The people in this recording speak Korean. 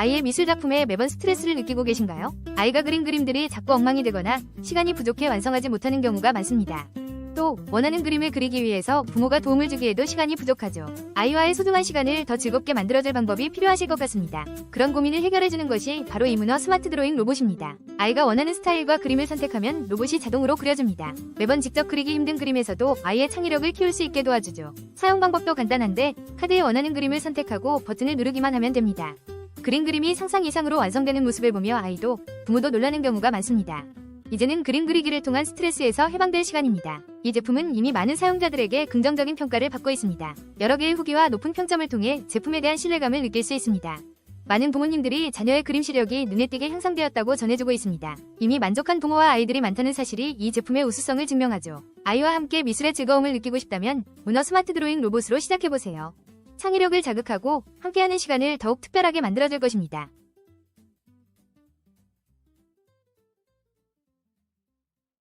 아이의 미술 작품에 매번 스트레스를 느끼고 계신가요? 아이가 그린 그림들이 자꾸 엉망이 되거나 시간이 부족해 완성하지 못하는 경우가 많습니다. 또 원하는 그림을 그리기 위해서 부모가 도움을 주기에도 시간이 부족하죠. 아이와의 소중한 시간을 더 즐겁게 만들어줄 방법이 필요하실 것 같습니다. 그런 고민을 해결해주는 것이 바로 이문어 스마트 드로잉 로봇입니다. 아이가 원하는 스타일과 그림을 선택하면 로봇이 자동으로 그려줍니다. 매번 직접 그리기 힘든 그림에서도 아이의 창의력을 키울 수 있게 도와주죠. 사용 방법도 간단한데 카드에 원하는 그림을 선택하고 버튼을 누르기만 하면 됩니다. 그린 그림이 상상 이상으로 완성되는 모습을 보며 아이도 부모도 놀라는 경우가 많습니다. 이제는 그림 그리기를 통한 스트레스에서 해방될 시간입니다. 이 제품은 이미 많은 사용자들에게 긍정적인 평가를 받고 있습니다. 여러 개의 후기와 높은 평점을 통해 제품에 대한 신뢰감을 느낄 수 있습니다. 많은 부모님들이 자녀의 그림 시력이 눈에 띄게 향상되었다고 전해주고 있습니다. 이미 만족한 부모와 아이들이 많다는 사실이 이 제품의 우수성을 증명하죠. 아이와 함께 미술의 즐거움을 느끼고 싶다면 문어 스마트 드로잉 로봇으로 시작해보세요. 창의력을 자극하고 함께하는 시간을 더욱 특별하게 만들어줄 것입니다.